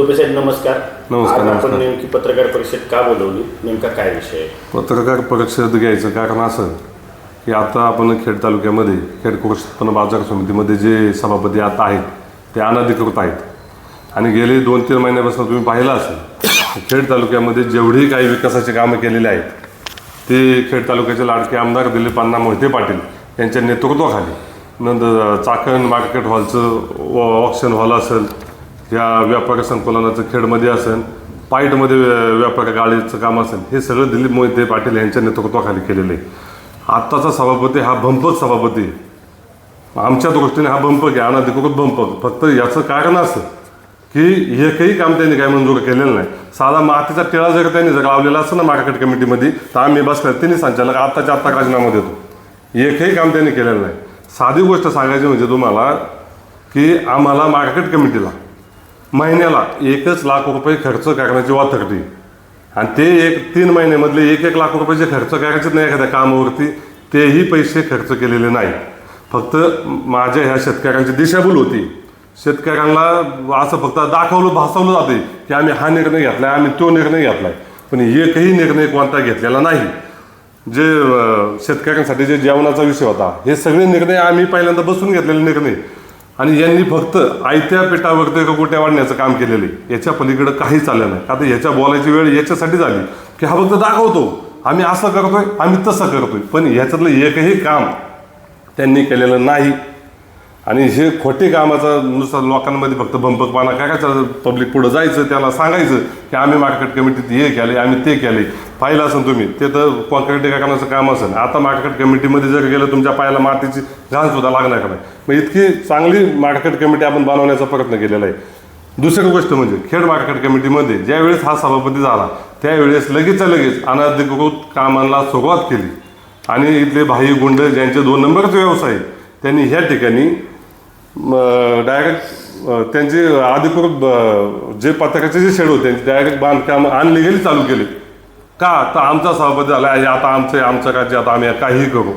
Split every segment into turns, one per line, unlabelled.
टोपे साहेब नमस्कार.
नमस्कार,
आज आपण
नमस्कार.
नेमकी पत्रकार परिषद का बोलवली? नेमका काय विषय आहे?
पत्रकार परिषद घ्यायचं कारण असं की आता आपण खेड तालुक्यामध्ये खेड कृषी उत्पन्न बाजार समितीमध्ये जे सभापती आता आहेत ते अनधिकृत आहेत. आणि गेले दोन तीन महिन्यापासून तुम्ही पाहिलं असेल खेड तालुक्यामध्ये जेवढी काही विकासाची कामं केलेली आहेत ते खेड तालुक्याचे लाडके आमदार दिलीप अण्णा मोहिते पाटील यांच्या नेतृत्वाखाली नंतर चाकण मार्केट हॉलचं ऑप्शन हॉल असेल या व्यापारी संकुलनाचं खेडमध्ये असेल पाईटमध्ये व्या- व्यापारी गाडीचं काम असेल हे सगळं दिलीप मोहिते पाटील यांच्या नेतृत्वाखाली केलेलं आहे. आत्ताचा सभापती हा भंपक सभापती आमच्या दृष्टीने हा भंपक आहे अनधिकृत भंपक फक्त याचं कारण असं की एकही काम त्यांनी काय मंजूर केलेलं नाही. साधा मातीचा टिळा जर त्यांनी जर लावलेला असं ना मार्केट कमिटीमध्ये तर आम्ही बसल्या त्यांनी संचालक आत्ताच्या आत्ता राजीनामा देतो. एकही काम त्यांनी केलेलं नाही. साधी गोष्ट सांगायची म्हणजे तुम्हाला की आम्हाला मार्केट कमिटीला महिन्याला एकच लाख रुपये खर्च करण्याची वाथरती आणि ते एक तीन महिन्यामधले एक एक लाख रुपये जे खर्च करायचे नाही एखाद्या कामावरती तेही पैसे खर्च केलेले नाही. फक्त माझ्या ह्या शेतकऱ्यांची दिशाभूल होती. शेतकऱ्यांना असं फक्त दाखवलं भासवलं जाते की आम्ही हा निर्णय घेतलाय आम्ही तो निर्णय घेतलाय. पण एकही निर्णय कोणता घेतलेला नाही. जे शेतकऱ्यांसाठी जे जेवणाचा विषय होता हे सगळे निर्णय आम्ही पहिल्यांदा बसून घेतलेले निर्णय. आणि यांनी फक्त आयत्या पेटावरती गोट्या वाढण्याचं काम केलेलं आहे. याच्या पलीकडं काहीच आलं नाही. आता याच्या बोलायची वेळ याच्यासाठी झाली की हा फक्त दाखवतो. आम्ही असं करतोय आम्ही तसं करतोय. पण ह्याच्यातलं एकही काम त्यांनी केलेलं नाही. आणि हे खोटे कामाचा नुसार लोकांमध्ये फक्त बंपकपणा. काय पब्लिक पुढं जायचं त्याला सांगायचं की आम्ही मार्केट कमिटीत हे केले आम्ही ते केले पाहिलं असेल तुम्ही ते तर कॉन्क्रीटीकरणाचं काम असेल. आता मार्केट कमिटीमध्ये जर गेलं तुमच्या पायाला मातीची घाण सुद्धा लागणार नाही? मग इतकी चांगली मार्केट कमिटी आपण बनवण्याचा प्रयत्न केलेला आहे. दुसरी गोष्ट म्हणजे खेड मार्केट कमिटीमध्ये ज्यावेळेस हा सभापती झाला त्यावेळेस लगेचच्या लगेच अनधिकृत कामांना सुरुवात केली. आणि इथले भाई गुंड ज्यांचे दोन नंबरचे व्यवसाय त्यांनी ह्या ठिकाणी डायरेक्ट त्यांचे अं, जे पत्रकाचे जे शेड होते त्यांचे डायरेक्ट बांधकाम अनलिगली चालू केले. का? तर आमचा सभापती झाला आहे, आता आमचं आमचं राज्य आता आम्ही काहीही करू.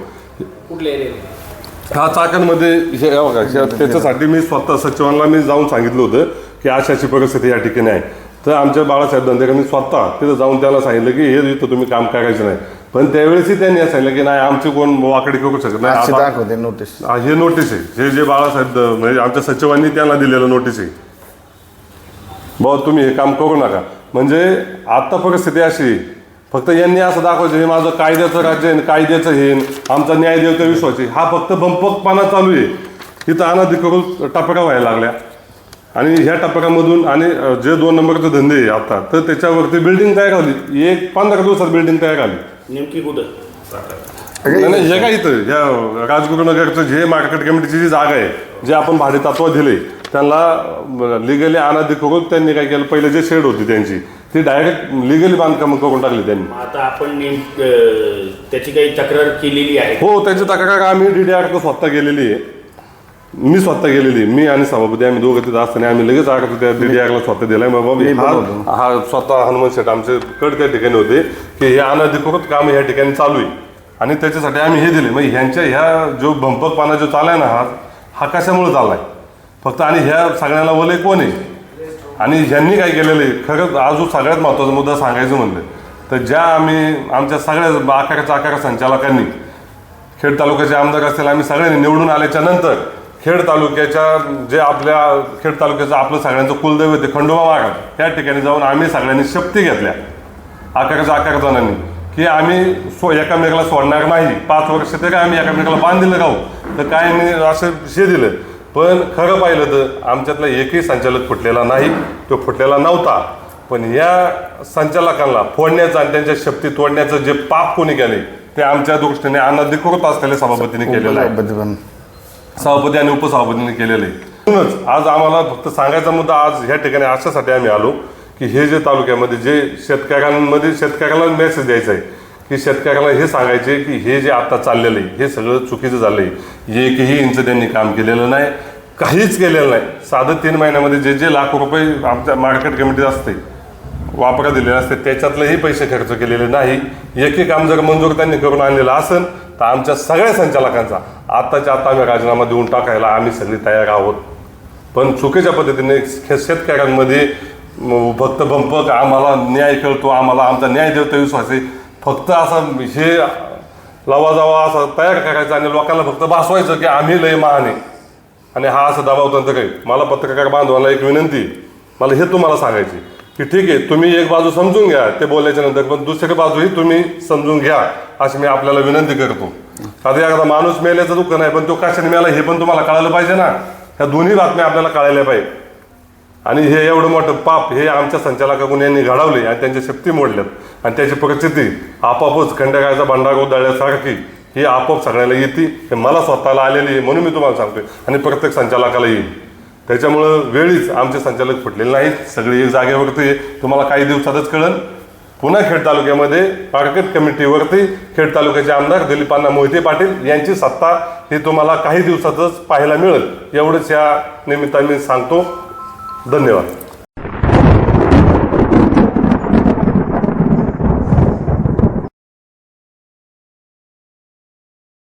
हा चाकणमध्ये हे बघा त्याच्यासाठी मी स्वतः सचिवांना मी जाऊन सांगितलं होतं की अशी अशी परिस्थिती या ठिकाणी आहे. तर आमच्या बाळासाहेब धंदेकरांनी स्वतः तिथं जाऊन त्याला सांगितलं की हे इथं तुम्ही काम करायचं नाही. पण त्यावेळेसही त्यांनी असं सांगितलं की नाही आमची कोण वाकडी करू शकत नाही.
अशी
आता-
दाखवते नोटीस
हा, हे नोटीस आहे. हे जे बाळासाहेब द- म्हणजे आमच्या सचिवांनी त्यांना दिलेलं नोटीस आहे. भाऊ तुम्ही हे काम करू नका. म्हणजे आता परिस्थिती अशी आहे. फक्त यांनी असं दाखवायचं हे माझं कायद्याचं राज्य आहे कायद्याचं हे आमचा न्याय देवता विश्वास आहे. हा फक्त बंपकपणा चालू आहे. इथं अनधिकृत टपका व्हायला लागल्या. आणि ह्या टपकामधून आणि अं, जे दोन नंबरचे धंदे आहे आता तर त्याच्यावरती बिल्डिंग तयार झाली. एक पंधरा दिवसात बिल्डिंग तयार झाली.
नेमकी कुठं?
नाही नाही हे काय इथं? या राजगुरुनगरचं जे मार्केट कमिटीची जी जागा आहे जे आपण भाडे तत्व दिले त्यांना लिगली अनधिकृत त्यांनी काय केलं? पहिले जे शेड होती त्यांची ती डायरेक्ट लिगली बांधकाम करून टाकली त्यांनी.
मग आता आपण नेमक अं, त्याची काही तक्रार केलेली आहे
हो त्याची तक्रार आम्ही डी डी आर स्वतः गेलेली आहे. मी स्वतः गेलेली. मी आणि सभापती आम्ही दोघं तिथं असताना आम्ही लगेच आकडे त्या डी डी आरला स्वतः दिलाय मग बाबा हा हा स्वतः हनुमान शेठ आमचे कड त्या ठिकाणी होते की हे अनधिकृत काम ह्या ठिकाणी चालू आहे. आणि त्याच्यासाठी आम्ही हे दिले. मग ह्यांच्या ह्या जो भंपकपणा जो चाललाय ना हा हा कशामुळे चाललाय? फक्त आणि ह्या सगळ्यांना वलय कोण आहे? आणि ह्यांनी काय केलेलं आहे? खरंच अजून सगळ्यात महत्त्वाचा मुद्दा सांगायचं म्हणलं तर ज्या आम्ही आमच्या सगळ्या आकाराच्या आकार संचालकांनी खेड तालुक्याचे आमदार असतील आम्ही सगळ्यांनी निवडून आल्याच्यानंतर खेड तालुक्याच्या जे आपल्या खेड तालुक्याचं आपलं सगळ्यांचं कुलदेव आहे खंडोबा महाराज त्या ठिकाणी जाऊन आम्ही सगळ्यांनी शक्ती घेतल्या. अकराच्या अकरा जणांनी. की आम्ही सो एकामेकाला सोडणार नाही. पाच वर्ष ते काय आम्ही एकामेकाला बांधलेलं गाऊ हो? तर काय मी असं हे दिलं. पण खरं पाहिलं तर आमच्यातला एकही संचालक फुटलेला नाही. तो फुटलेला नव्हता. पण या संचालकांना फोडण्याचं आणि त्यांच्या शक्ती तोडण्याचं जे पाप कोणी केले ते आमच्या दृष्टीने अनधिकृत असलेल्या सभापतीने केलेलं आहे. सभापती आणि उपसभापतींनी केलेलं. आहे म्हणूनच आज आम्हाला फक्त सांगायचा मुद्दा आज ह्या ठिकाणी अशासाठी आम्ही आलो की हे जे तालुक्यामध्ये जे शेतकऱ्यांमध्ये शेतकऱ्याला मेसेज द्यायचा आहे की शेतकऱ्याला हे सांगायचे की हे जे आता चाललेलं आहे हे सगळं चुकीचं झालं आहे एकही इंच त्यांनी काम केलेलं नाही काहीच केलेलं नाही. साधं तीन महिन्यामध्ये जे जे लाख रुपये आमच्या मार्केट कमिटीत असते वापरा दिलेले असते त्याच्यातलेही पैसे खर्च केलेले नाही. एकही काम जर मंजूर त्यांनी करून आणलेलं असेल तर आमच्या सगळ्या संचालकांचा आत्ताच्या आता आम्ही राजीनामा देऊन टाकायला आम्ही सगळी तयार आहोत. पण चुकीच्या पद्धतीने खे- शेतकऱ्यांमध्ये फक्त बंपक आम्हाला न्याय कळतो आम्हाला आमचा न्याय देवता विश्वास. आहे फक्त असं हे लवाजावा असं तयार करायचं आणि लोकांना फक्त भासवायचं की आम्ही लय महान आहे. आणि हा असं दबाव तंत्र काही मला पत्रकार बांधवाला एक विनंती मला हे तुम्हाला सांगायची की ठीक आहे तुम्ही एक बाजू समजून घ्या ते बोलल्याच्या नंतर पण दुसरी बाजूही तुम्ही समजून घ्या अशी मी आपल्याला विनंती करतो. आता एखादा माणूस मेल्याचं दुःख नाही पण तो कशाने मेला हे पण तुम्हाला कळायला पाहिजे ना. ह्या दोन्ही बातम्या आपल्याला कळायला पाहिजे. आणि हे एवढं मोठं पाप हे आमच्या संचालकाकडून यांनी घडवले आणि त्यांच्या शक्ती मोडल्यात. आणि त्याची परिस्थिती आपोआपच खंडेगायचा भांडा उधळल्यासारखी ही आपोआप सगळ्याला येते हे मला स्वतःला आलेली आहे म्हणून मी तुम्हाला सांगतोय. आणि प्रत्येक संचालकाला येईल. त्याच्यामुळं वेळीच आमचे संचालक फुटलेले नाहीत. सगळे एक जागेवरती तुम्हाला काही दिवसातच कळेल. पुन्हा खेड तालुक्यामध्ये मार्केट कमिटीवरती खेड तालुक्याचे आमदार दिलीपांना मोहिते पाटील यांची सत्ता ही तुम्हाला काही दिवसातच पाहायला मिळेल. एवढंच या निमित्ताने मी सांगतो. धन्यवाद.